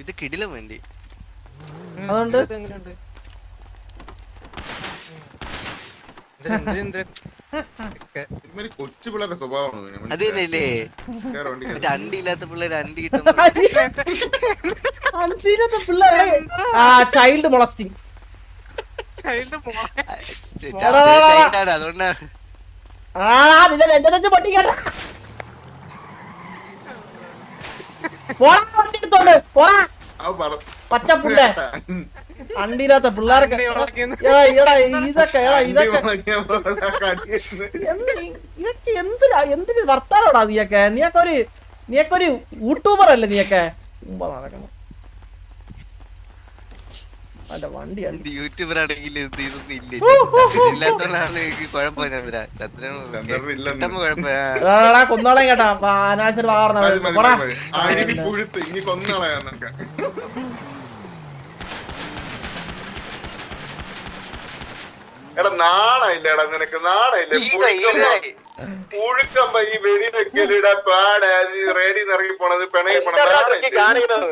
ഇത് കിടില വേണ്ടി. അതുകൊണ്ട് കൊച്ചു പിള്ളേരുടെ സ്വഭാവമാണ്. അത് തന്നെയല്ലേ അണ്ടി പിള്ളേര് ചൈൽഡ് മൊളസ്റ്റിംഗ് ചൈൽഡാണ് അതുകൊണ്ടാണ് ആ പോടാ പോടാ. പച്ചപ്പുണ്ടെ. അണ്ടിയില്ലാത്ത പിള്ളേരൊക്കെ. ഇതൊക്കെ ഇതൊക്കെ. എന്തിനാ എന്തിന് വർത്താനോടാ നീയൊക്കെ? നീയൊക്കെ ഒരു നീയൊക്കെ ഒരു യൂട്യൂബർ അല്ലേ നീയൊക്കെ നടക്കണം അന്റെ വണ്ടി യൂട്യൂബർ ആണെങ്കിൽ ഇതൊന്നും ഇല്ല. ഇല്ലാത്തോണ്ടാണ് കൊന്നോളാം കേട്ടാ. എടാ നാണയില്ലേടാ നിനക്ക് നാണയില്ലേ. പുഴുക്കമ്പ ഈ വെടി പാടാ. പാട നീ റേഡി ഇറങ്ങി പോണത് പിണങ്ങി പോണത് നാണയില്ലേ? ഇല്ല, ചന്ദ്രൻ. എടാ,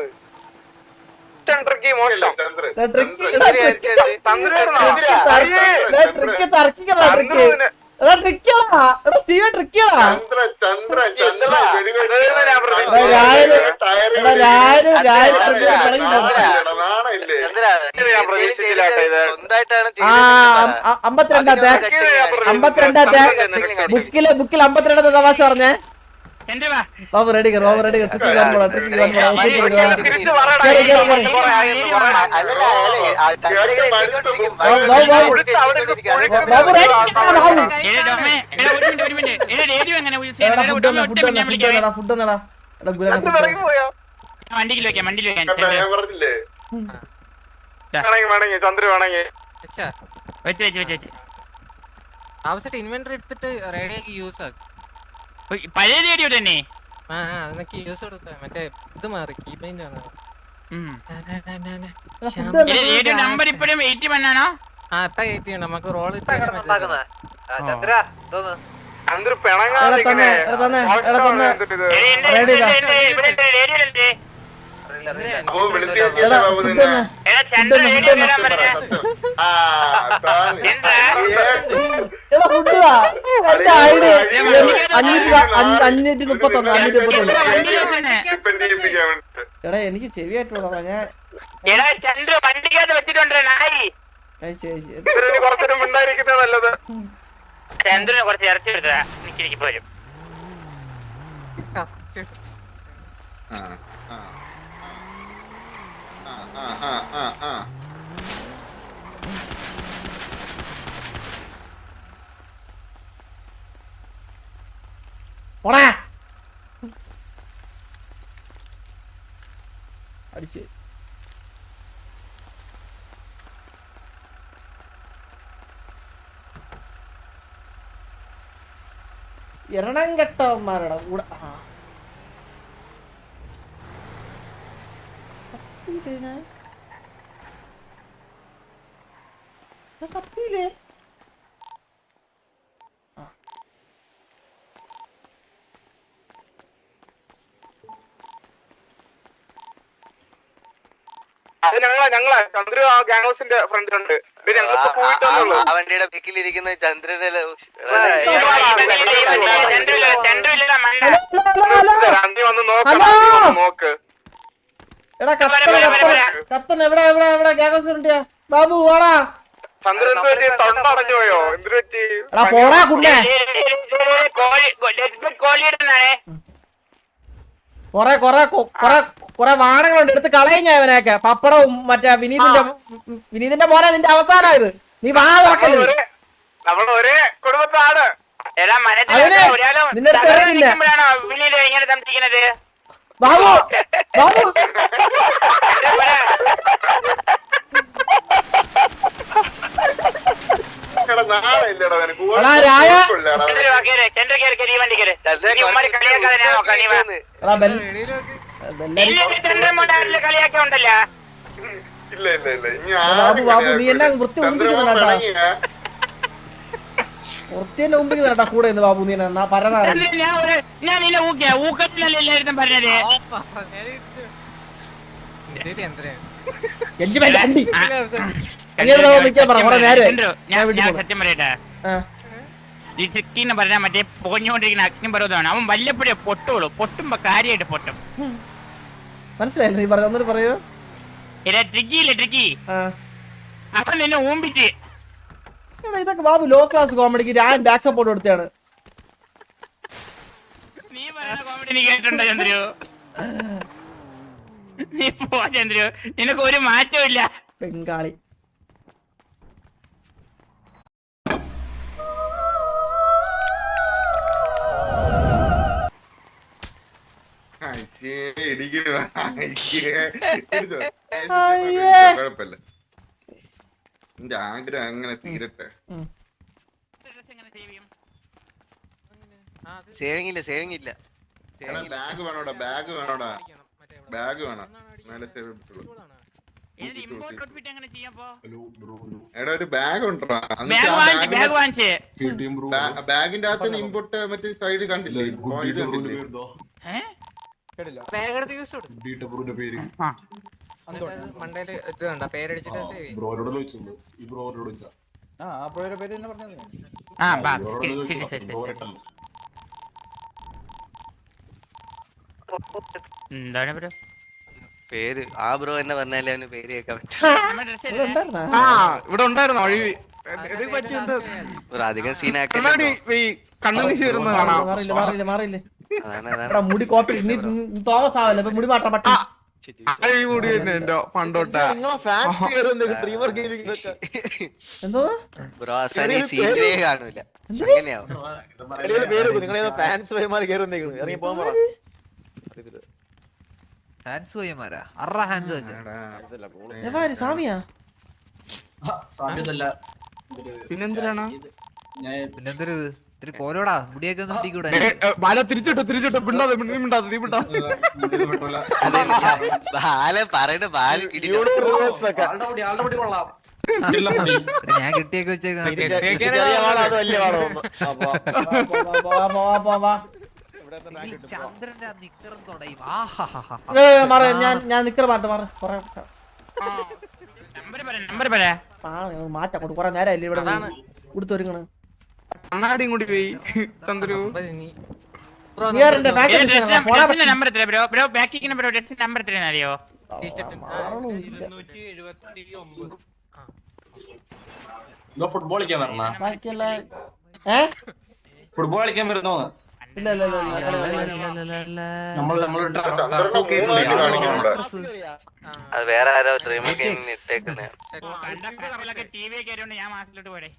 ട്രിക്ക് തർക്കിക്കടാ ട്രിക്ക് എടാ ട്രിക്കടാ എടാ സ്റ്റീവൻ ട്രിക്കടാ എടാ, ആ അമ്പത്തിരണ്ടാത്തെ അമ്പത്തിരണ്ടാത്തെ ബുക്കിൽ ബുക്കിൽ അമ്പത്തിരണ്ടാത്തെ തമാശ പറഞ്ഞേ. Babu ready Babu ready trick പോടാ ട്രിക്ക് പോടാ കേറി, കേറി, കേറി. ബാബു, ചെയ്യണം ഫുഡ് എന്നടാ ഫുഡ് എന്നടാ എടാ ഗുലാൻ ഫുഡ് വണ്ടിയിൽ വെക്കാം വണ്ടിയിൽ വെക്കാം. വേണമെങ്കിൽ വേണമെങ്കിൽ ചന്ദ്ര വേണമെങ്കിൽ. വെച്ച്. വെച്ച് വെച്ച് ആവശ്യത്തെ ഇൻവെന്ററി എടുത്തിട്ട് റേഡിയാക്കി യൂസ് ആക്കും. പഴയ റേഡിയോ തന്നെ ആ അതൊക്കെ യൂസ് കൊടുക്കാം മറ്റേ ഇത് മാറി കീപൈൻഡ് ആണ്. റേഡിയോ നമ്പർ ഇപ്പോഴും എയ്റ്റി വൺ ആണോ? ആ ഇപ്പൊ എയ്റ്റ് ചെയ്യണം നമുക്ക് റോൾ ചന്ദ്ര എടാ തന്നെ എടാ അഞ്ഞൂറ്റി അഞ്ഞ- അഞ്ഞൂറ്റി മുപ്പത്തൊന്ന് അഞ്ഞൂറ്റി. എടാ എനിക്ക് ചെവിയായിട്ടുള്ള ഞാൻ വണ്ടിക്കകത്ത് വെച്ചിട്ടുണ്ട് നായി. നല്ലത്. ചന്ദ്രന് കുറച്ച് ഇറച്ചി എടുത്തതാ. എനിക്ക് പോരും. പോടാ അടിച്ച് എരണം കെട്ടവന്മാരുടെ കൂടെ ആ. ഞാൻ കത്തിയില്ലേ അത് ഞങ്ങളാ ഞങ്ങളാ ചന്ദ്ര ആ ഗ്യാങ് ഹൗസിന്റെ ഫ്രണ്ടിലുണ്ട് ഇത് ഞങ്ങളിപ്പോ പോയിട്ട് വന്നുള്ളൂ ആ വണ്ടിയുടെ ബിക്കിലിരിക്കുന്ന ചന്ദ്രനെ ചന്ദ്രല്ല മണ്ട ഹലോ ഹലോ ഹലോ അന്തി വന്ന് നോക്ക് ഹലോ. അന്തി വന്ന് നോക്ക് എടാ കത്തന കത്തന കത്തന എവിടെ എവിടെ എവിടെ? ഉണ്ടിയാ ബാബു വാടാ. എടാ പോടാ കുണ്ണെ കൊറേ കൊറേ കൊറേ കൊറേ വാണങ്ങളുണ്ട്. എടുത്ത് കളയും ഞാൻ ഇവനെയൊക്കെ. പപ്പടവും മറ്റേ വിനീതിന്റെ വിനീതിന്റെ മോനെ നിന്റെ അവസാനമായത് നീ വാ തുറക്കൽ നമ്മൾ ഒരേ കുടുംബത്താണ് എടാ അതിനെ നിന്റെ അടുത്ത്. ബാബു ഇനി ബാബു, ബാബു, നീ. വൃത്തി വൃത്തി കൂടെ ഇന്ന് ബാബു നീ ചന്ദ്രൻ ഞാൻ നിന്നെ ഊക്കിയ? ഊക്കത്തിനല്ലേ പറഞ്ഞത്? ഞാൻ. സത്യം പറയട്ടെ? ആ. ഈ ട്രിക്കി എന്ന് പറഞ്ഞാൽ മറ്റേ പോഞ്ഞുകൊണ്ടിരിക്കുന്ന അഗ്നിപർവതമാണ്. അവൻ വല്ലപ്പോഴേ പൊട്ടുള്ളൂ പൊട്ടുമ്പോ കാര്യമായിട്ട് പൊട്ടും. മനസ്സിലായില്ലേ നീ പറഞ്ഞു ഒന്നുകൂടി പറയൂ. ഇല്ല ട്രിക്കി ഇല്ല ട്രിക്കി ആ. അവൻ നിന്നെ ഊമ്പിച്ച്. ഇതൊക്കെ ബാബു ലോ ക്ലാസ് കോമഡിക്ക് ഞാൻ ബാക്ക് സപ്പോർട്ട് കൊടുത്തതാണ്. നീ പറയുന്ന കോമഡി നീ കേട്ടിട്ടുണ്ടോ ചന്ദ്രു? നീ പോ ചന്ദ്രു. നിനക്ക് ഒരു മാറ്റമില്ല ബംഗാളി. കുഴപ്പമില്ല. എന്റെ ആഗ്രഹം അങ്ങനെ തീരട്ടെ ആ, അത് സേവിങ് ഇല്ല സേവിങ് ഇല്ല ബാഗ് വേണോടാ ബാഗ് വേണോടാ. ബാഗ് വേണം. എന്നാലേ സേവ് ചെയ്യാപ്പോ എടാ ഒരു ബാഗ് ഉണ്ടോ ബാഗിന്റെ അകത്ത് ഇമ്പോർട്ട് മറ്റേ സൈഡ് കണ്ടില്ലേ? ഇത് ആ. മണ്ടയിൽ ഇത് കണ്ട പേരടിച്ചിട്ട് സേവ് ചെയ്യും. ആ ബാ ശരി ശരി ശരി ശരി എന്താണ് ബ്രോ. പേര് ആ ബ്രോ എന്നെ പറഞ്ഞാലേ അവന് പേര് കേൾക്കാൻ പറ്റും? ആ ഇവിടെ ഉണ്ടായിരുന്നോ? വഴി? അത് പറ്റി എന്ത്? ഒരു അധികം സീനാക്കി കണ്ണാടി ഈ കണ്ണുനീശി വരുന്നത് കാണാം. മാറിയില്ല മാറിയില്ല മാറിയില്ല. അതാണ് അതാണ്. മുടി കോപ്പി നീ നീ തോമസ് ആവല്ലേ ഇപ്പൊ മുടി മാറ്റാൻ പറ്റും. ഈ കൂടി തന്നെ എന്റെ പണ്ടോട്ടാ. എന്തോ? ബ്രോ അവസാനം ഈ സീനിലേ കാണൂല. അങ്ങനെയാവും. ഹാൻസ് പോയമാരാ അറ ഹാൻസ് വെച്ച. എവാര് സാമിയാ? പിന്നെന്തിനാണ്? പിന്നെന്തൊരു ഇത്തിരി കോലോടാ. മുടിയൊക്കെ ഒന്ന് മുടിക്കൂടെ ബാല തിരിച്ചിട്ടു തിരിച്ചിട്ടു. മിണ്ടാതെ നീ മിണ്ടാതെ നീ മിണ്ടാതെ. അതെ ബാല പറയണ ബാല കിടിലോ ഞാൻ കിട്ടിയൊക്കെ വെച്ചേക്കാം. ചന്ദ്രന്റെ നിക്കറും തുടയും. ഞാൻ ഞാൻ നിക്കറ മാറ്റം മാറി. കൊറേ നമ്പർ പറ നമ്പർ പറ ആ മാറ്റാം. കൊടു കൊറേ നേരമല്ലേ ഇവിടെ കൊടുത്തൊരുങ്ങണ് കണ്ണാടിയും കൂടി പോയി ചന്ദ്രു. നമ്പർ എത്ര ബ്രോ ബ്രോ ബാക്കിക്കുന്ന ബ്രോ നമ്പർ എത്രയാണെന്ന് അറിയോ ഫുട്ബോൾ കളിക്കാൻ വരണ. ഫുട്ബോൾ കളിക്കാൻ വരുന്നോ ഇല്ല ഇല്ല അത് വേറെ ആരോ ഇട്ടേക്കുന്നേ. ആയതുകൊണ്ട് ഞാൻ മാസത്തിലോട്ട് പോടെ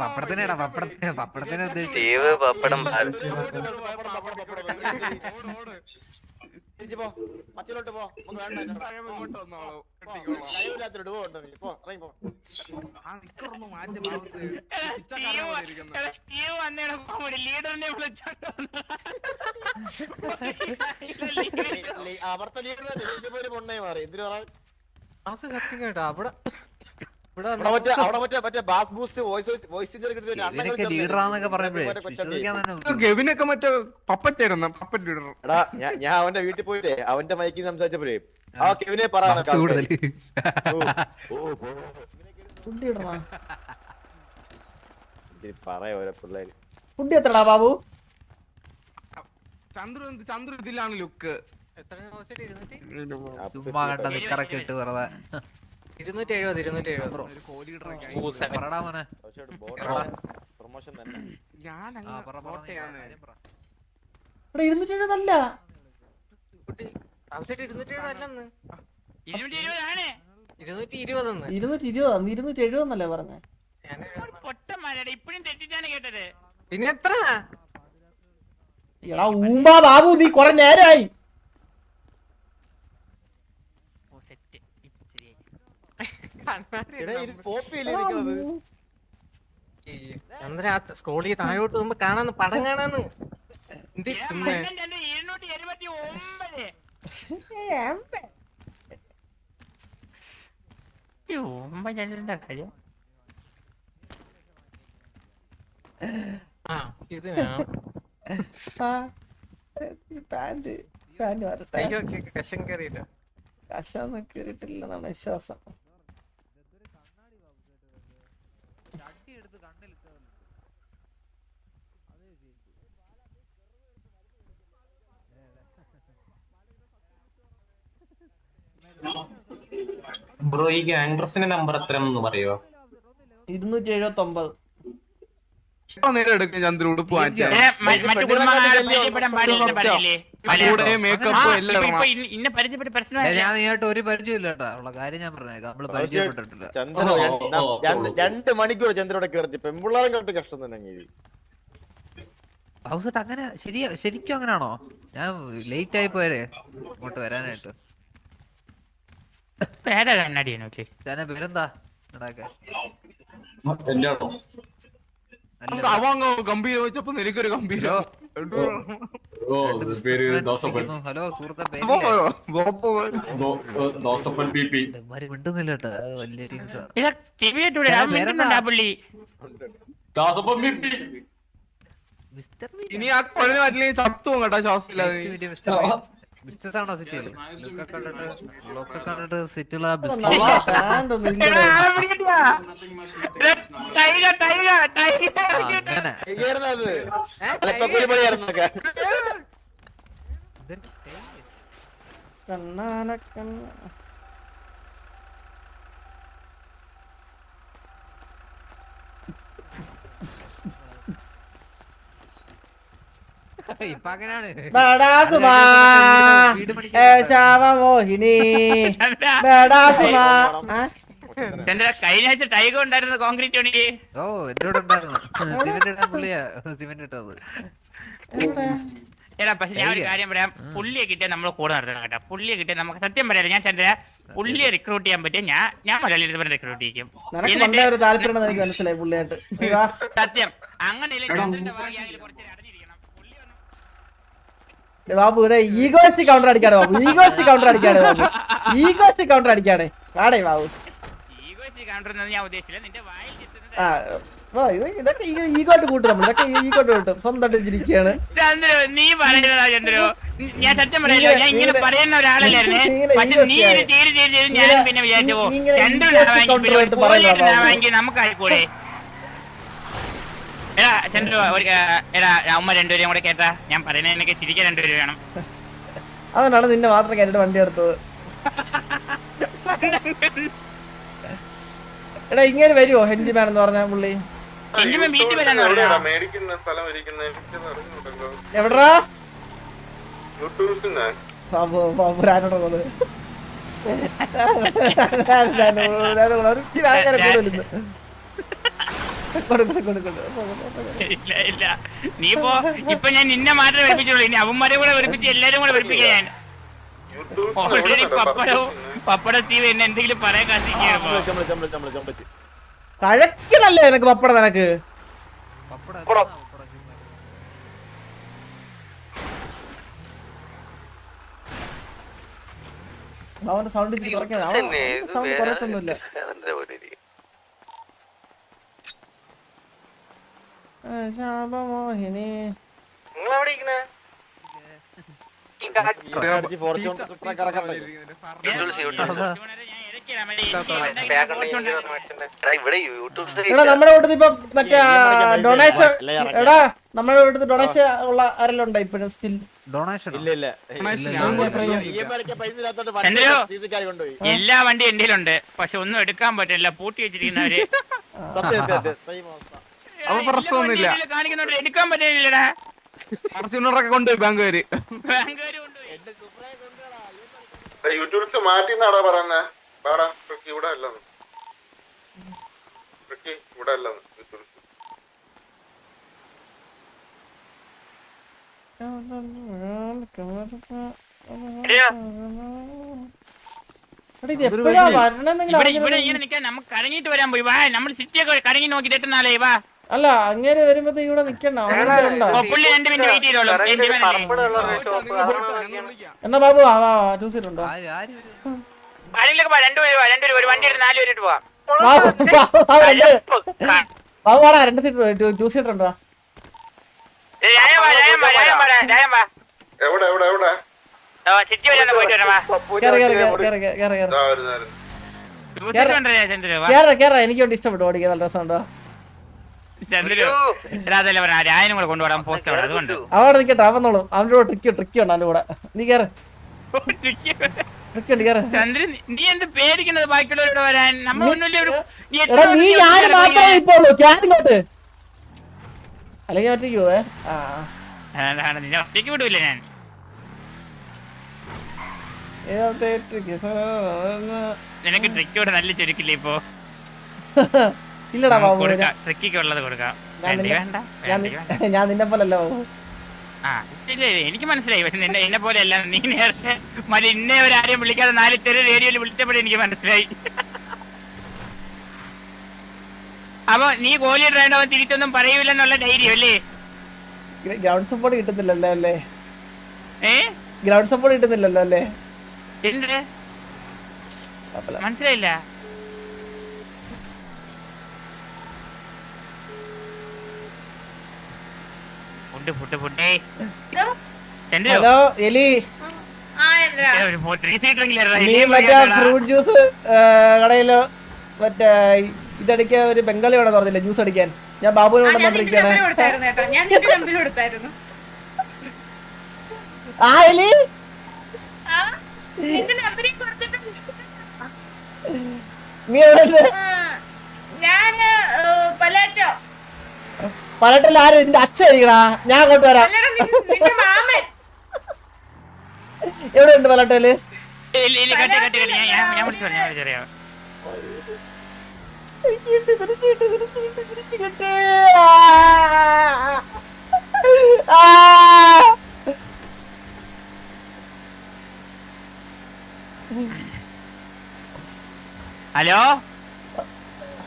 പപ്പടത്തിനേടാ പപ്പടത്തിന് പപ്പടത്തിനെ ഉദ്ദേശിച്ചു. സ്റ്റീവ് പപ്പടം ബാല. സ്റ്റീവ് വന്നേരം കോമഡി. ലീഡറിനെ വിളിച്ചോണ്ട് അത് സത്യം കേട്ടോ അവിടെ പൊണ്ണേ ഇവനൊക്കെ ലീഡറാന്നൊക്കെ പറയുമ്പോഴേ വിശ്വസിക്കാൻ കേട്ടോ ബുദ്ധിമുട്ടാ. ഗവിനൊക്കെ മറ്റേ പപ്പറ്റായിരുന്നു പപ്പറ്റ് ലീഡർ എടാ ഞാൻ ഞാൻ അവന്റെ വീട്ടിൽ പോയിട്ടേ അവന്റെ മൈക്കിൽ സംസാരിച്ചപ്പോഴേ. ആ കെവിനെ പറയാൻ കൂടുതൽ ഫുഡ് ഇടണ? പറയാ ഓരോ പിള്ളേര്. ഫുഡ് എത്രടാ ബാബു? ചന്ദ്രു ചന്ദ്രു ഇതിലാണ് ലുക്ക്. എത്ര ദിവസമായിട്ട് ഇരുന്നിട്ട്? ചുമ്മാ കണ്ട നിക്കറൊക്കെ ഇട്ട് വെറുതെ. ഇരുന്നൂറ്റി എഴുപത് ഇരുന്നൂറ്റി എഴുപത് പറടാ മോനെ. പ്രൊമോഷൻ തന്നെ. ഞാൻ ആ പറ പറ നീ കോട്ടയാണ് കാര്യം പറ. ഇവിടെ ഇരുന്നൂറ്റി എഴുപതല്ല കുട്ടി ദിവസമായിട്ട് ഇരുന്നൂറ്റി എഴുപതല്ലെന്ന് ഇരുന്നൂറ്റി ഇരുപതാണ് ഇരുപതെന്ന് ഇരുന്നൂറ്റി ഇരുപതാ ഇരുന്നൂറ്റി എഴുപതെന്നല്ലേ പറഞ്ഞേ ഇപ്പഴും തെറ്റിച്ചാണ് കേട്ടത്. പിന്നെ എത്ര എടാ ഊമ്പാ ബാബു നീ കൊറേ നേരായി ഓ സെറ്റ് ഇപ്പൊ ശരിയായി കണ്ണാടി എടാ ഇത് പോപ്പിയല്ലേ നിൽക്കുന്നത് ചന്ദ്ര സ്ക്രോളിൽ താഴോട്ട് പോകുമ്പോ കാണാന്ന് പടം കാണാന്ന്. എന്ത് ഞാൻ ചുമ്മാ. മണ്ടൻ ചന്ദ്രൻ ഇരുന്നൂറ്റി എഴുപത്തി ഒമ്പത്. ഈ കാര്യം. ആ ഇത് പാന്റ് പാന്റ് ഒന്നും കശൊന്നും കീറിയിട്ടില്ലെന്നാണ് വിശ്വാസം ചട്ടി എടുത്ത് കണ്ണിലിട്ട് അതേ ശരി ബ്രോ ഈ ഗാംഗ്രസിന്റെ നമ്പർ എത്ര എന്ന് പറയോ ഇരുന്നൂറ്റി എഴുപത്തി ഒമ്പത് ഞാൻ ഒരു പരിചയമില്ല കേട്ടാ ഉള്ള കാര്യം ഞാൻ പറഞ്ഞേക്കാം. നമ്മൾ പരിചയപ്പെട്ടിട്ടില്ല. രണ്ട്- മണിക്കൂർ ചന്ദ്രയുടെ കയറി പെമ്പിള്ളാരും കണ്ട് കഷ്ടം തന്നെ അങ്ങേര്. ഹൗസട്ട് അങ്ങനെ ശരിയാ ശരിക്കും അങ്ങനാണോ? ഞാൻ ലേറ്റ് ആയി പോയാലേ ഇങ്ങോട്ട് വരാനായിട്ട്. പേര കണ്ണാടിയാണ് ഓക്കെ പേരെന്താ? ഗംഭീരം വെച്ചപ്പോ നിനക്കൊരു ഗംഭീരം. ഹലോ. സുഹൃത്തെ മിണ്ടുന്നില്ല കേട്ടോ. വലിയ ഇനി ആ കുഴഞ്ഞ പറ്റില്ലെങ്കിൽ ചത്തുവും കേട്ടോ ശ്വാസമില്ലാതെ. ബിസിനസ് ആണോ സിറ്റിയിൽ ലുക്കൊക്കെ കണ്ടിട്ട് ലുക്കൊക്കെ കണ്ടിട്ട് സിറ്റിയിലുള്ള നല്ല ബിസിനസ് പാന്റ് ഒന്നും ഇപ്പൊ അങ്ങനെയാണ് ശാവമോഹിനി ചന്ദ്ര, കഴിഞ്ഞ ആഴ്ച ടൈഗർ ഉണ്ടായിരുന്നു കോൺക്രീറ്റ് പണിക്ക് ഓ എന്റെ ഉണ്ടായിരുന്നു സിമെന്റ് ഇടാൻ പുള്ളിയാ സിമെന്റ് ഇട്ടത്? എടാ പക്ഷെ ഞാൻ ഒരു കാര്യം പറയാം പുള്ളിയെ കിട്ടിയാൽ നമ്മൾ കൂടെ നടത്തണം കേട്ടോ പുള്ളിയെ കിട്ടിയാൽ നമുക്ക് സത്യം പറയാം ഞാൻ ചന്ദ്ര പുള്ളിയെ റിക്രൂട്ട് ചെയ്യാൻ പറ്റിയ ഞാൻ ഞാൻ മലയാളി റിക്രൂട്ട് ചെയ്യും സത്യം അങ്ങനെ ചന്ദ്രന്റെ ഭാഗ്യാണെങ്കിൽ കുറച്ച് നേരം അടഞ്ഞിരിക്കണം പുള്ളി ഒന്ന് ദേ ബാബു ഇവിടെ ഈഗോസ്റ്റി കൗണ്ടർ അടിക്കാണ് ബാബു. ഈഗോസ്റ്റി കൗണ്ടർ അടിക്കാണ് ബാബു. ഈഗോസ്റ്റി കൗണ്ടർ അടിക്കാണ്. ആടേ ബാബു. ഇതൊക്കെ ഈഗോട്ട് കൂട്ടും നമ്മൾ ഇതൊക്കെ ഈഗോട്ട് കൂട്ടും. സ്വന്തമായിട്ട് ചിരിക്കുകയാണ് ചന്ദ്രു നീ പറയുന്നതാ ചന്ദ്രു. ഞാൻ സത്യം പറയല്ലോ ഞാൻ ഇങ്ങനെ പറയുന്ന ഒരാളല്ലായിരുന്നു പക്ഷെ നീ ഇത്. ചെയ്ത് ചെയ്ത് ഞാൻ പിന്നെ വിചാരിച്ചു പോ നീ ഇങ്ങനെ ചന്ദ്രനാവാമെങ്കിൽ ഈഗോസ്റ്റി പിന്നെ കൗണ്ടറായിട്ട് പറയുന്നതാ ബാബു. പോലീസിനാവാമെങ്കിൽ നമുക്കായിക്കൂടെ എടാ ചന്ദ്രു ഒരു എടാ അമ്മ രണ്ടുപേരും കൂടെ കേട്ടാ ഞാൻ പറയുന്നത് എനിക്ക് ചിരിക്കാൻ രണ്ടുപേരും വേണം അതുകൊണ്ടാണ് നിന്നെ മാത്രം കേട്ടിട്ട് വണ്ടി എടുത്തത് എടാ ഇങ്ങനെ വരുമോ ഹെഞ്ചിമാൻ എന്ന് പറഞ്ഞ പുള്ളി വീട്ടിൽ വരാന്ന് പറഞ്ഞാ അറിഞ്ഞൂടല്ലോ. എവിടാ യൂട്യൂബ്സിന്ന്. ബാബു ബാബു ആരോടെ പോകുന്നത് ഇല്ല ഇല്ല നീ ഇപ്പോ ഇപ്പൊ ഞാൻ നിന്നെ മാത്രമേ പഠിപ്പിച്ചുള്ളൂ ഇനി അവന്മാരെ കൂടെ പഠിപ്പിച്ച് എല്ലാരും കൂടെ വെറുപ്പിക്കാൻ ഞാൻ ഓൾറെഡി പപ്പടവും നടക്കും? പപ്പട തീവ് എന്നെ എന്തെങ്കിലും പറയാൻ കാത്തിരിക്കുകയാണ്. കഴക്കിലല്ലേ നിനക്ക് പപ്പട നിനക്ക്. അവന്റെ സൗണ്ട് ഇച്ചിരി കുറയ്ക്കാൻ അവൻ സൗണ്ട് കുറയ്ക്കൊന്നുമില്ല ആ, ശാപമോഹിനി ഇവിടെ അടിച്ച് ഫോർച്യൂൺ കുട്ടനെ കറക്കട്ടെ. അതാ. ഞാൻ ഇരക്കിടാം. മറ്റേ ഈ കുറച്ചുകൊണ്ട് എടാ നമ്മുടെ വീട്ടിൽ ഇപ്പൊ മറ്റേ ഡൊണേഷൻ അല്ലേ ഇറങ്ങി. എടാ നമ്മുടെ വീട്ടിൽ ഡൊണേഷൻ ഉള്ള ആരെല്ലാം ഉണ്ടോ ഇപ്പോഴും സ്റ്റിൽ ഡൊണേഷൻ ഇല്ല. ഇല്ല. എല്ലാ വണ്ടി എന്റെ ഉണ്ട് പക്ഷെ ഒന്നും എടുക്കാൻ പറ്റില്ല. പൂട്ടി വെച്ചിരിക്കുന്നവര്. അപ്പൊ പ്രശ്നമൊന്നുമില്ല. കാണിക്കുന്നുണ്ട് എടുക്കാൻ പറ്റില്ലടാ ഫോർച്യൂണറൊക്കെ കൊണ്ടുപോയി ബാങ്കുകാര്. ബാങ്കുകാര് കൊണ്ടുപോയി യൂട്യൂബ്സ് മാറ്റിന്നാടാ പറയുന്നേ. ട്രിക്കി ഇവിടെ അല്ലെന്ന്. ട്രിക്കി ഇവിടെ അല്ലെന്ന് ഇവിടെ ഇങ്ങനെ നിക്കാൻ നമുക്ക് കറങ്ങിയിട്ട് വരാൻ പോയി. വാ നമ്മൾ സിറ്റിയൊക്കെ കറങ്ങി നോക്കിയിട്ട് നാളെ വാ. അല്ല അങ്ങനെ വരുമ്പോ ഇവിടെ നിക്കണ്ട എന്നാ ബാബു ടൂ സീറ്റ് ഉണ്ടോ ആര് ആര് ആരെങ്കിലും വാ രണ്ടുപേര് വാ ഒരു വണ്ടി നാല് പേരിട്ട് പോവാം. ബാബു വാടാ രണ്ട് സീറ്റ് ടൂ സീറ്റർ ഉണ്ടോ എവിടെ എവിടെ എവിടെ? എനിക്ക് വേണ്ടി ഇഷ്ടപ്പെട്ടു ഓടിക്കാൻ നല്ല രസമുണ്ടോ? അതല്ല പറഞ്ഞ രായനും കൂടെ കൊണ്ടുപോകാൻ പോസ്റ്റ് അവിടെ അതുകൊണ്ട്. അവിടെ നിൽക്കട്ടെ അവന്നോളൂ അവന്റെ കൂടെ ട്രിക്കി ട്രിക്കി ഉണ്ട് അവന്റെ കൂടെ. നീ കേറ്. ട്രിക്ക് ഉണ്ട്. കേറ്. ചന്ദ്രൻ നീ എന്ത് പേടിക്കുന്നത്? ബാക്കിയുള്ളവരോട് വരാൻ. നമ്മൾ ഒന്നുമില്ല ഒരു എടാ നീ ദിവസം ഞാൻ മാത്രമേ ഇപ്പൊ ഉള്ളൂ ക്യാൻ ഇങ്ങോട്ട്. അല്ലെങ്കിൽ ഒറ്റയ്ക്ക് പോവേ. ആ. അതാണ്, നിന്നെ ഒറ്റയ്ക്ക് വിടൂല ഞാൻ? നിനക്ക് ട്രിക്കോട് നല്ല ചുരുക്കില്ലേ ഇപ്പൊ? ഇല്ലടാ ബാബു ട്രിക്കൊക്കെ ഉള്ളത് കൊടുക്കാം. ഞാൻ നിന്നെ- പോലല്ല ബാബു? എനിക്ക് മനസ്സിലായി. പക്ഷെ നിന്നെ എന്നെ പോലെ അല്ല നീ നേരത്തെ മറ്റേ ഇന്നെ ഒരു ആരെയും വിളിക്കാതെ നാല് തെരു റേഡിയോയിൽ വിളിച്ചപ്പോഴേ എനിക്ക് മനസ്സിലായി. അപ്പൊ നീ ഗോലി ഇടേണ്ടവൻ തിരിച്ചൊന്നും പറയൂലെന്നുള്ള ധൈര്യം അല്ലേ? ഗ്രൗണ്ട് സപ്പോർട്ട് കിട്ടുന്നില്ലല്ലോ അല്ലേ? ഏ? ഗ്രൗണ്ട് സപ്പോർട്ട് കിട്ടുന്നില്ലല്ലോ അല്ലേ? എന്ത്? മനസ്സിലായില്ല. Food food food hello? എലി. നീ മറ്റേ ഫ്രൂട്ട് ജ്യൂസ് കടയിലോ മറ്റേ ഇതടിക്കാൻ ഒരു ബംഗാളി അവിടെ തുറന്നില്ല ജ്യൂസ് അടിക്കാൻ? ഞാൻ ബാബുവിനോട് കൊടുത്തായിരുന്നു ആ എലി. നീ എവിടെ ഉണ്ട്? ഞാൻ പലാറ്റോ പലട്ടിൽ ആരും എന്റെ അച്ഛൻ ഞാൻ അങ്ങോട്ട് വരാം. എവിടെ ഉണ്ട് പലട്ടയിൽ പറയാം ഹലോ?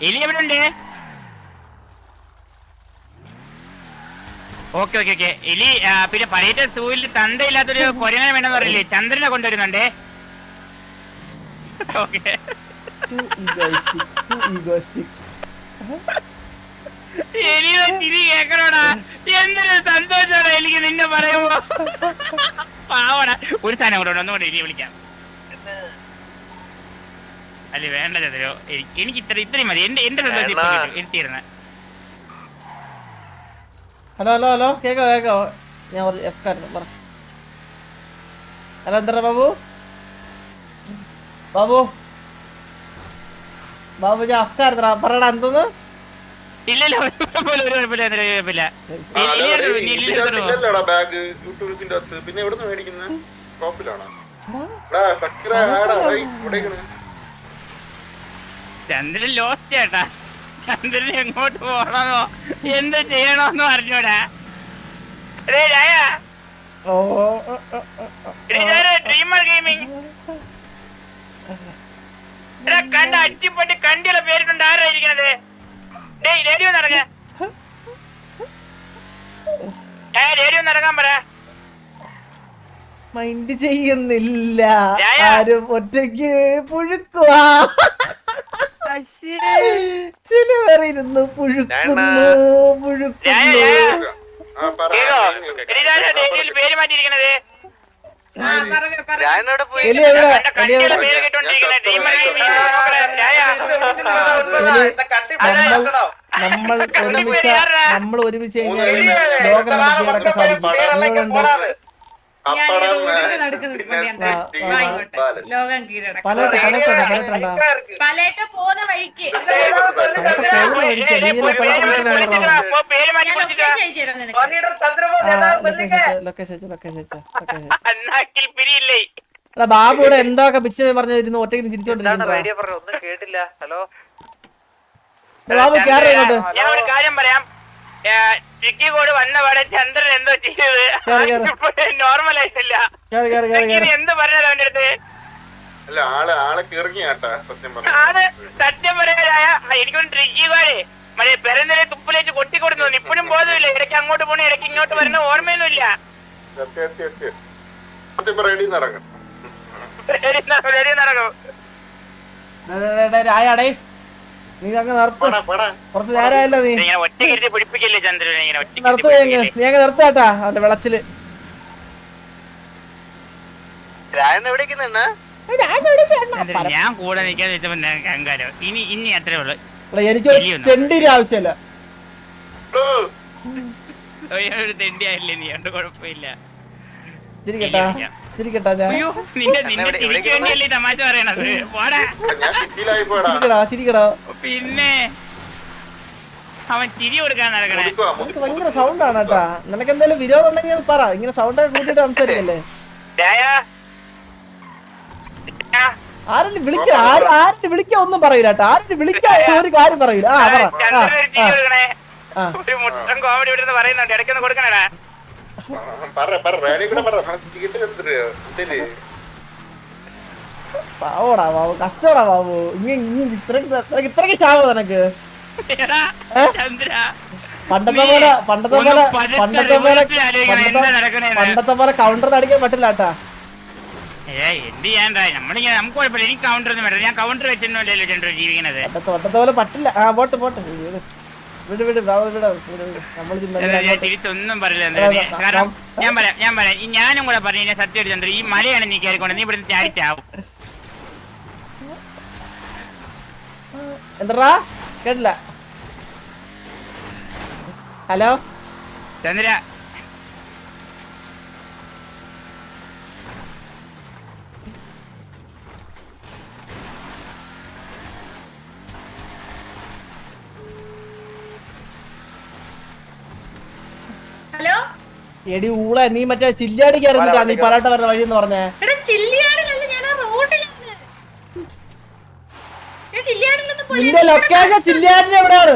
എലി എവിടെ ഉണ്ട് ഓക്കെ ഓക്കെ ഓക്കെ. എലി പിന്നെ പിന്നെ പഴയ സൂവിൽ തന്തയില്ലാത്തൊരു കൊരങ്ങനെ വേണമെന്ന് പറയില്ലേ ചന്ദ്രനെ കൊണ്ടുവരുന്നുണ്ട്. ഓക്കെ. കേക്കണോടാ? എന്തൊരു എനിക്ക് നിന്നെ പറയുമ്പോ. പാവടാ. ഒരു സാധനം കൂടെ ഒന്നുകൂടെ വിളിക്കാം. അല്ല വേണ്ട ചന്ദ്രോ. എനിക്ക് ഇത്ര ഇത്രയും മതി. എന്റെ എന്റെ സന്തോഷം എത്തിയിരുന്ന ഹലോ ഹലോ ഹലോ കേക്കോ കേക്കോ. ഞാൻ ഒരു എഫ് കാർഡ് പറ. ഹലോ എന്താ ബാബു? ബാബു? ബാബു ഞാൻ എഫ് കാർഡ് പറയടാ എന്തോന്ന്? പിന്നെ എവിടെ നിന്ന് മേടിക്കുന്നത് ഷോപ്പിലാണോ. ചന്ദ്രൻ ലോസ്റ്റ് ചേട്ടാ. ചന്ദ്രൻ എങ്ങോട്ട് പോകണമെന്നോ എന്ത് ചെയ്യണോന്ന് പറഞ്ഞൂടാ. ഡ്രീമർ ഗെയിമിംഗ് കണ്ട അടിപൊളി കണ്ടിയുള്ള പേരിട്ടുണ്ട്. ആരായിരിക്കണത്? ഡേയ് റേഡിയോ നടക്ക ഏ റേഡിയോ നടക്കാൻ പറ. മൈൻഡ് ചെയ്യുന്നില്ല. ആരും ഒറ്റയ്ക്ക് പുഴുക്കുവാ. ചിലവരിരുന്ന് പുഴുക്കുന്നു പുഴുക്കുന്നു ആ, പറ. റേഡിയോയിൽ പേര് മാറ്റിയിരിക്കണത് നമ്മൾ നമ്മൾ ഒരുമിച്ച നമ്മൾ ഒരുമിച്ച് കഴിഞ്ഞാൽ ലോകം നമുക്ക് കീഴടക്കാൻ സാധിക്കും ലോകം കീഴടക്കും. പലട്ട് വഴിക്ക്. ബാബു ഇവിടെ എന്തൊക്കെ പിച്ച് പറഞ്ഞിരുന്നു ഒറ്റയ്ക്ക് തിരിച്ചോണ്ടിരിക്കുന്നു കേട്ടില്ല. ഹലോ? ബാബു കയറി ഇങ്ങോട്ട് ഞാൻ ഒരു കാര്യം പറയാം. ചെക്കി വന്നപാടെ വന്ന പാടെ ചന്ദ്രൻ എന്തോ ചെയ്തത് കയറി എന്ത് പറഞ്ഞത് അവന്റെ അടുത്ത് അല്ല ആളെ സത്യം പറഞ്ഞു സത്യം പറയാനായ എനിക്കൊരു ട്രിക്കി കോഡ് മറ്റേ പെരന്തരെ തുപ്പിലേക്ക് കൊട്ടിക്കൊടുന്നു ഇപ്പോഴും ബോധമില്ല ഇടയ്ക്ക് അങ്ങോട്ട് പോണ ഇടയ്ക്ക് ഇങ്ങോട്ട് വരുന്ന ഓർമ്മയൊന്നുമില്ല സത്യം സത്യം സത്യം സത്യം റെഡി നടക്കും റെഡി നടക്കും രായാടേ നീ അങ്ങ് നിർത്ത്. കുറച്ച് നേരമായല്ലോ നീ. നിർത്ത് നീ അങ്ങ്. നിർത്താട്ടാ അവന്റെ വിളച്ചിൽ. ഞാൻ കൂടെ നിൽക്കാന്ന് വെച്ചപ്പോ നിനക്ക് അഹങ്കാരം. ഇനി ഇനി അത്രേ ഉള്ളു. എനിക്ക് തെണ്ടിന്റെ ആവശ്യമില്ല. തെണ്ടിയായില്ലേ നീ? അതുകൊണ്ട് കുഴപ്പമില്ല. ചിരിക്കട്ടാ ചിരിക്കട്ടാ ഞാൻ. ചിരിക്കടാ ചിരിക്കടാ. പിന്നെ. അവൻ ചിരി കൊടുക്കാൻ നടക്കണേ. ഭയങ്കര സൗണ്ട് ആണ് കേട്ടാ. നിനക്ക് എന്തായാലും വിരോധം ഉണ്ടെങ്കിൽ പറ. ഇങ്ങനെ സൗണ്ട് കൂട്ടിട്ട് സംസാരിക്കല്ലേ? ആരെങ്കിലും വിളിക്ക ആരും വിളിക്ക ഒന്നും പറയൂല കേട്ടോ. ആരും വിളിക്ക ഒരു കാര്യം പറയൂല. ആ പറ. കോമഡി ഇവിടെ പറയുന്നുണ്ട്. ഇടയ്ക്കൊന്ന് കൊടുക്കണേടാ. പാവോടാ ബാബു കഷ്ടോടാ ബാബു. ഇങ്ങനെ ഇത്രക്ക് ഇത്രക്ക് ശാപം നിനക്ക്. പണ്ടത്തെ പോലെ പണ്ടത്തെ പോലെ പണ്ടത്തെ പോലെ പണ്ടത്തെ പോലെ കൗണ്ടർ അടിക്കാൻ പറ്റില്ല കേട്ടാ. ഏ എന്ത് ചെയ്യാണ്ടാ നമ്മളിങ്ങനെ നമുക്ക് കുഴപ്പമില്ല. എനിക്ക് കൗണ്ടർ ഒന്നും വേണ്ട. ഞാൻ കൗണ്ടർ വെച്ചിട്ടല്ലോ ചന്ദ്ര ജീവിക്കണത്. പണ്ടത്തെ പോലെ പറ്റില്ല. ആ പോട്ട് പോട്ട്. വിട് വിട് വിട് ബാബു വിട് വിട് വിട്. നമ്മൾ തിരിച്ചൊന്നും പറയില്ല കാരണം. ഞാൻ പറയാം ഞാൻ പറയാം. ഞാനും കൂടെ പറഞ്ഞു സത്യം ചന്ദ്ര ഈ മലയാണ് നീ കയറിക്കൊണ്ട് നീ ഇവിടുന്ന് ചാടിച്ചാവും എന്താ കേട്ടില്ല. ഹലോ? ചന്ദ്ര എടി ഊള നീ മറ്റേ ചില്ലാടിക്ക് ഇറങ്ങിട്ടാ നീ പലാട്ട വരുന്ന വഴി എന്ന് പറഞ്ഞേ നിന്റെ ലൊക്കേഷൻ ചില്ലാടിന് എവിടെയാണ്?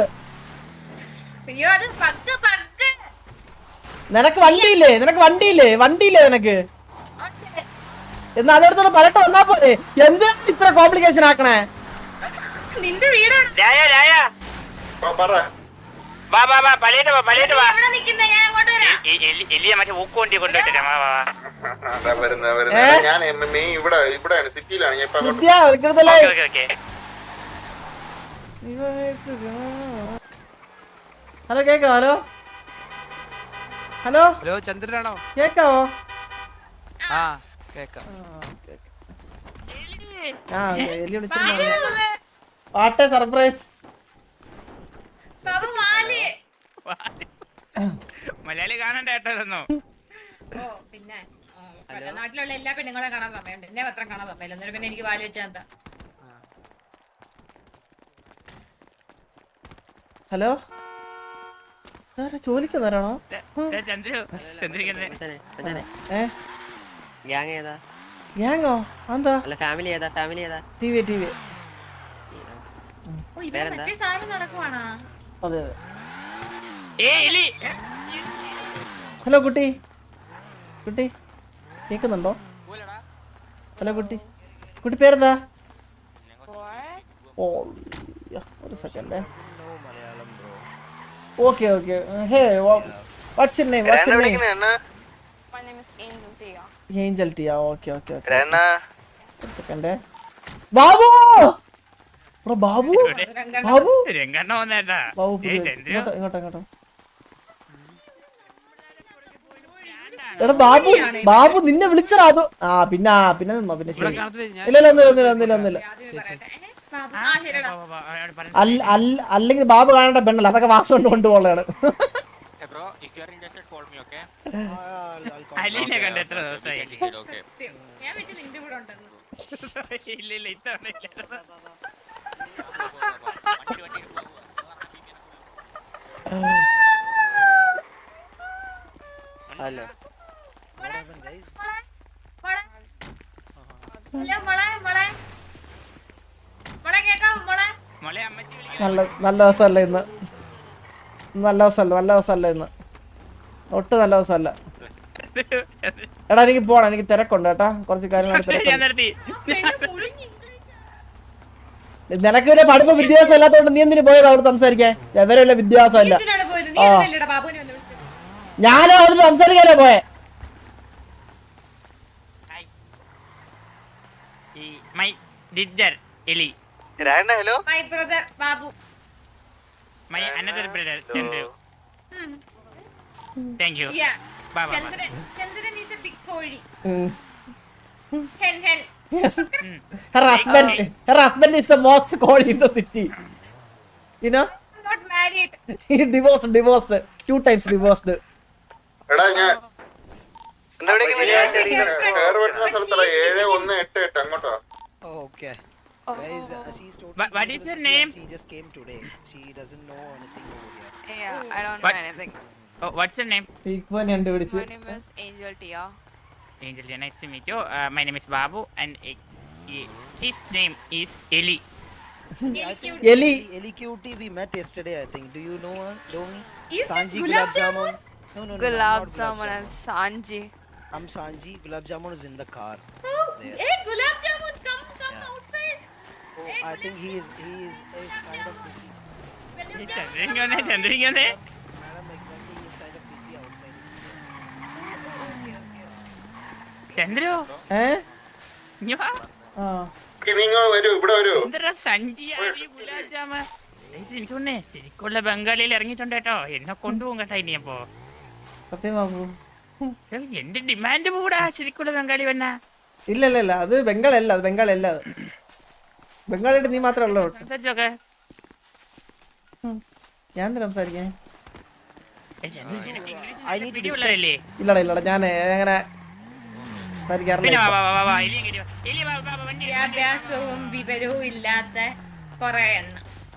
അയ്യോ അത് പക്ക് പക്ക് നിനക്ക് വണ്ടിയില്ലേ? നിനക്ക് വണ്ടിയില്ലേ? വണ്ടിയില്ലേ നിനക്ക്. എന്നാ അതോടത്തോടെ പലട്ട് വന്നാ പോലെ എന്തിനാ ഇത്ര കോംപ്ലിക്കേഷൻ ആക്കണേ? നിന്റെ വീടാണ്. വാ വാ വാ പലയിട്ട് വാ പലയിട്ട് വാ. എവിടെ നിൽക്കുന്നേ ഞാൻ അങ്ങോട്ട് വരാം. എ- എലി- എലിയെ മറ്റേ ഊക്കുവണ്ടി കൊണ്ടുപോയിട്ട് വാ വാ വാ. അതാ വരുന്നത് വരുന്നത് ഞാൻ ഇവിടെ ഇവിടെയാണ് സിറ്റിയിലാണ്. ഞാൻ ഓക്കെ ഓക്കെ ഹലോ കേക്കാവോ? ഹലോ? ഹലോ? ഹലോ ചന്ദ്രനാണോ? കേക്കാവോ? ആ കേക്കാം. ആ എലി വിളിച്ചിരുന്നു പാട്ടെ സർപ്രൈസ് ബാബു മാൽ മലയാളി കാണണ്ട കേട്ടോ ഇതൊന്നും. ഓ പിന്നെ പല നാട്ടിലുള്ള എല്ലാ പെണ്ണുങ്ങളെ കാണാൻ സമയമുണ്ട്. എന്നെ പത്രം കാണാൻ സമയമില്ല. എന്നിട്ട് പിന്നെ എനിക്ക് വാൽ വെച്ചാ എന്താ? ഹലോ? സാറേ ജോലിക്ക് വരാണോ ഏ, ചന്ദ്രു ചന്ദ്രിക്കുന്നത് ഏ? ഗ്യാങ് ഏതാ? ഗ്യാങ്ങോ എന്താ അല്ല ഫാമിലി ഏതാ? ഫാമിലി ഏതാ? T V T V. ഓ ഇവിടെ മറ്റേ സാധനം നടക്കുവാണോ? അതെ അതെ. ഹലോ കുട്ടി. കുട്ടി കേൾക്കുന്നുണ്ടോ ഹലോ കുട്ടി. കുട്ടി പേരെന്താ? ഓ ഒരു second. Okay okay. Hey what's your name what's your name Angel Tiya okay okay okay Rayanna ഒരു സെക്കൻഡ്. ബാബു! ബ്രോ ബാബു? ബാബു? രംഗണ്ണ വന്നേട്ടാ. ബാബു ഇങ്ങോട്ടോ ഇങ്ങോട്ടോ. എടാ ബാബു ബാബു നിന്നെ വിളിച്ചടാ അത്. ആ പിന്നെ ആ, പിന്നെ നിന്നോ പിന്നെ ശരി. ഇല്ല ഇല്ല ഒന്നില്ല ഒന്നില്ല അല്ല അല്ലെങ്കിൽ ബാബു കാണേണ്ട പെണ്ണല്ല അതൊക്കെ വാസം കൊണ്ട് കൊണ്ടുപോകലാണ്. ഹലോ. മോളെ guys. നല്ല നല്ല ദിവസമല്ല ഇന്ന്. ഇന്ന് നല്ല ദിവസമല്ല നല്ല ദിവസമല്ല ഇന്ന്. ഒട്ടും നല്ല ദിവസമല്ല. എടാ എനിക്ക് പോണം. എനിക്ക് തിരക്കുണ്ട് കേട്ടാ. കുറച്ച് കാര്യങ്ങൾ നിനക്ക് വല്ല പഠിപ്പ് വിദ്യാഭ്യാസം ഇല്ലാത്തതുകൊണ്ട് നീ എന്തിനു പോയത് അവിടെ സംസാരിക്കാൻ? എവരല്ല വിദ്യാഭ്യാസം ഇല്ല. ഞാനോ അതിൽ സംസാരിക്കാനോ പോയെ ഈ ഡിജർ എലി. Hello my brother Babu. My another brother Chandru. Thank you yeah Chandran Chandran is a big കോഴി. Hen hen Yes. Her husband, her husband is the most called in the city. You know, not married. he divorced, divorced, two times divorced. എടാ ഞാൻ കയറി വരുന്ന സ്ഥലത്തടാ. ഏഴ് ഒന്ന് എട്ട് എട്ട്. അങ്ങോട്ടാ. Okay. Oh. Guys, uh, she's told Wha- me what she is was your here, name? She just came today. She doesn't know anything over here. Yeah, I don't What? know anything. Oh, what's your name? ഇപ്പൊ കണ്ടുപിടിച്ച് My name is Angel Tia. Angel, nice to meet you. Uh, my name is Babu, and uh, uh, his name is Eli. എലി Eli Cutie we met yesterday, I think. Do you know her? Know me? Is this Sanji Gulab Gulab Jamun? No, no, no. I'm Gulab not Jamun and Sanji. I'm Sanji. Gulab Jamun is in the car. There. Hey, gulab Oh, I think he is he is, is kind of busy. Madam, exactly, he is kind of busy outside. Okay, okay. ഏ ആ നിങ്ങൾ വരൂ ഇവിടെ വരൂ എന്തെടാ സഞ്ചി ആടി gulab jam ഇത് എനിക്ക് തോന്നേ ശരിക്കുള്ള ബംഗാളിയിൽ ഇറങ്ങിയിട്ടുണ്ട് കേട്ടോ എന്നെ കൊണ്ടുപോകും കേട്ടോ ഇനി അപ്പോ. ഏയ്, എന്റെ ഡിമാൻഡ് കൂടാ ശരിക്കുള്ള ബംഗാളി വന്ന. ഇല്ല ഇല്ല ഇല്ല അത് ബംഗാളല്ല അത് ബംഗാളല്ല. അത് ബംഗാളിട്ട് നീ മാത്രമേ ഉള്ളൂ. ഞാൻ എന്താ സംസാരിക്കാൻ ഇല്ലടാ ഇല്ലടാ ഞാൻ അങ്ങനെ സംസാരിക്കാറില്ല വാ വാ വാ വാ എലി വാ. എലി വാ വാ വാ, വണ്ടി എടുക്ക്, വണ്ടി. എടുക്ക്. വിദ്യാഭ്യാസവും വിവരവും ഇല്ലാത്ത കൊറേ എണ്ണം.